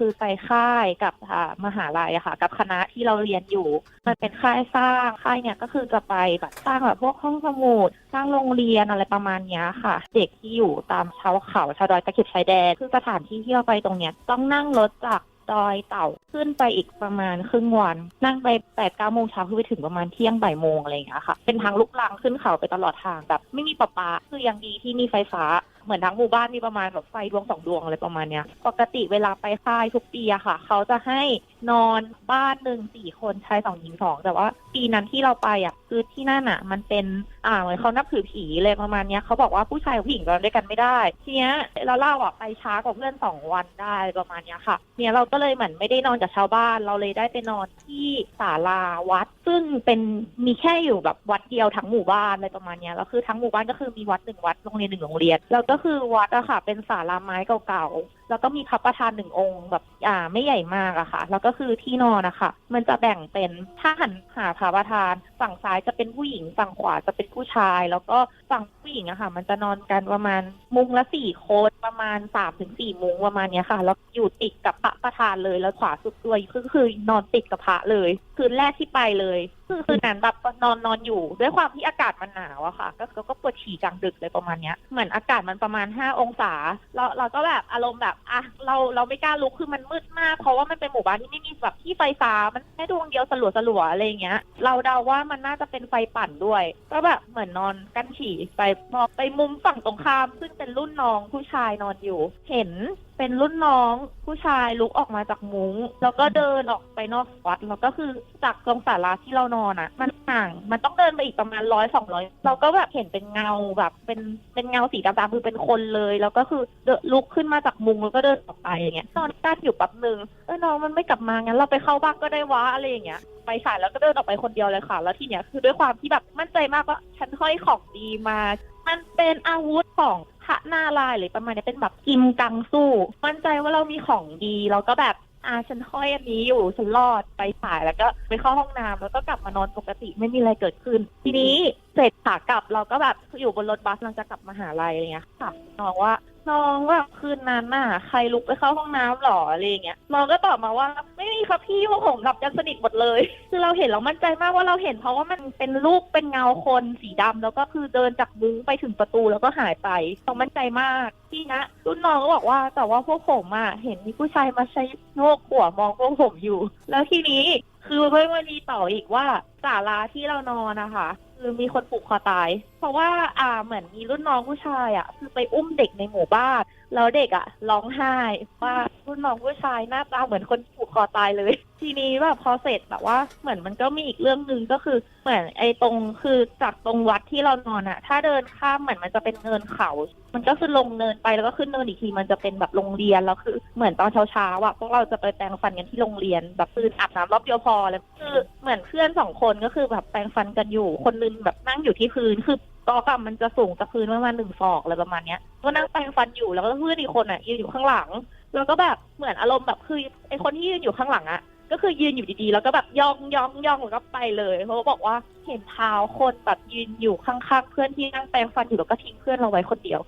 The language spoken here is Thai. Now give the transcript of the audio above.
คือไปค่ายกับมหาลัยอะค่ะ กับคณะที่เราเรียนอยู่ มันเป็นค่ายสร้างค่ายเนี่ยก็คือจะไปแบบสร้างแบบพวกห้องสมุดสร้างโรงเรียนอะไรประมาณนี้ค่ะ เด็กที่อยู่ตามชาวเขาชาวดอยตะเข็บชายแดนคือสถานที่ที่เราไปตรงเนี้ยต้องนั่งรถจากดอยเต่าขึ้นไปอีกประมาณครึ่งวัน นั่งไปแปดเก้าโมงเช้าคือไปถึงประมาณเที่ยงบ่ายโมงอะไรอย่างเงี้ยค่ะ เป็นทางลุกลังขึ้นเขาไปตลอดทางแบบไม่มีประปาคือยังดีที่มีไฟฟ้า เหมือนทั้งหมู่บ้านมีประมาณแบบไฟดวงสองดวงอะไรประมาณเนี้ย ปกติเวลาไปค่ายทุกปีอะค่ะ เขาจะให้ นอนบ้านหนึ่งสี่คนชายสองหญิงสองแต่ว่า ปีนั้นที่เราไปอะคือที่นั่นอะ มันเป็นอ่าเหมือนเขานับถือผีเลยประมาณเนี้ยเขาบอกว่าผู้ชายกับผู้หญิงนอนด้วยกันไม่ได้ ทีเนี้ยเราเล่าอะไปช้ากว่าเพื่อนสองวันได้ประมาณเนี้ยค่ะเนี่ยเราก็เลยเหมือนไม่ได้นอนกับชาวบ้าน เราเลยได้ไปนอนที่ศาลาวัด ซึ่งเป็นมีแค่อยู่แบบวัดเดียวทั้งหมู่บ้านอะไรประมาณเนี้ยแล้วคือทั้งหมู่บ้านก็คือมีวัดหนึ่งวัดโรงเรียนหนึ่งโรงเรียนแล้วก็คือวัดอะค่ะ เป็นศาลาไม้เก่าๆแล้วก็มีพระประธานหนึ่งองค์แบบอ่าไม่ใหญ่มากอะค่ะ แล้วก็็คือที่นอนนะคะมันจะแบ่งเป็นถ้าหันหาพระประธาน ฝั่งซ้ายจะเป็นผู้หญิง ฝั่งขวาจะเป็นผู้ชาย แล้วก็ฝั่งผู้หญิงอะค่ะ มันจะนอนกันประมาณมุงละสี่คนประมาณสามถึงสี่มุงประมาณเนี้ยค่ะแล้วอยู่ติดกับพระประธานเลยแล้วขวาสุดด้วยก็คือนอนติดกับพระเลย คืนแรกที่ไปเลย คือคืนนั้นแบบนอนนอนอยู่ด้วยความที่อากาศมันหนาวอะค่ะก็ก็ก็ปวดฉี่กลางดึกเลยประมาณเนี้ยเหมือนอากาศมันประมาณห้าองศาเราเราก็แบบอารมณ์แบบอะเราเราไม่กล้าลุกคือมันมืดมากเพราะว่ามันเป็นหมู่บ้านที่ไม่มีแบบที่ไฟฟ้ามันแค่ดวงเดียวสลัวสลัวอะไรเงี้ย เราเดาว่ามันน่าจะเป็นไฟปั่นด้วย ก็แบบเหมือนนอนกันฉี่ไปมองไปมุมฝั่งตรงข้าม ซึ่งเป็นรุ่นน้องผู้ชายนอนอยู่ เห็น เป็นรุ่นน้องผู้ชายลุกออกมาจากมุง้ง แล้วก็เดินออกไปนอกวัดแล้วก็คือจากตรงศาลาที่เรานอนอะ มันห่าง มันต้องเดินไปอีกประมาณร้อยสองร้อยเราก็แบบเห็นเป็นเงาแบบเป็นเป็นเงาสีดำๆคือเป็นคนเลย แล้วก็คือเดลุกขึ้นมาจากมุงแล้วก็เดินออกไปอย่างเงี้ยนอนกั้นอยู่แป๊บหนึ่งเออน้องมันไม่กลับมางั้นเราไปเข้าบ้านก็ได้วะอะไรอย่างเงี้ยไปสายแล้วก็เดินออกไปคนเดียวเลยค่ะ แล้วทีเนี้ยคือด้วยความที่แบบมั่นใจมากว่าฉันห้อยของดีมา มันเป็นอาวุธของพระนาลายณ์หรือประมาณเนี้ยเป็นแบบกิมกังสู้ มั่นใจว่าเรามีของดีเราก็แบบอ่าฉันห้อยอันนี้อยู่ฉันรอดไปสายแล้วก็ไปเข้าห้องน้ำแล้วก็กลับมานอนปกติไม่มีอะไรเกิดขึ้น ทีนี้เสร็จขากลับเราก็แบบอยู่บนรถบัสเราจะกลับมาหาลัยอะไรเงี้ยค่ะน้องว่าน้องว่าคืนนั้นน่ะใครลุกไปเข้าห้องน้ำหรออะไรเงี้ยน้องก็ตอบมาว่า ครับพี่พวกผมหลับกันสนิทหมดเลย คือเราเห็นเรามั่นใจมากว่าเราเห็นเพราะว่ามันเป็นรูปเป็นเงาคนสีดำแล้วก็คือเดินจากมุ้งไปถึงประตูแล้วก็หายไปเรามั่นใจมากที่นะรุ่นน้องก็บอกว่าแต่ว่าพวกผมอะเห็นมีผู้ชายมาใช้โงกหัวมองพวกผมอยู่ แล้วทีนี้คือเพื่อนวันนี้ต่ออีกว่าศาลาที่เรานอนนะคะคือมีคนผูกคอตาย เพราะว่าอ่าเหมือนมีรุ่นน้องผู้ชายอะ คือไปอุ้มเด็กในหมู่บ้านแล้วเด็กอะร้องไห้ว่ารุ่นน้องผู้ชายหน้าตาเหมือนคนผูกคอตายเลย ทีนี้แบบพอเสร็จแบบว่าเหมือนมันก็มีอีกเรื่องหนึ่งก็คือเหมือนไอ้ตรงคือจากตรงวัดที่เรานอนอะ ถ้าเดินข้ามเหมือนมันจะเป็นเนินเขา มันก็คือลงเนินไปแล้วก็ขึ้นเนินอีกทีมันจะเป็นแบบโรงเรียนแล้วคือ เหมือนตอนเช้าๆอะพวกเราจะไปแปรงฟันกันที่โรงเรียนแบบตื่นอาบน้ำรอบเดียวพอเลยคือเหมือนเพื่อนสองคนก็คือแบบแปรงฟันกันอยู่ คนนึงแบบนั่งอยู่ที่พื้นคือตอกอะมันจะสูงจากพื้นประมาณหนึ่งศอกอะไรประมาณเนี้ยก็นั่งแปรงฟันอยู่แล้วก็เพื่อนอีกคนอะยืนอยู่ข้างหลัง แล้วก็แบบเหมือนอารมณ์แบบคือไอคนที่ยืนอยู่ข้างหลังอะก็คือยืนอยู่ดีๆ แล้วก็แบบย่องย่องย่องแล้วก็ไปเลยเพราะว่าบอกว่าเห็นเท้าคนแบบยืนอยู่ข้างๆเพื่อนที่นั่งแปรงฟันอยู่แล้วก็ทิ้งเพื่อนเราไว้คนเดียว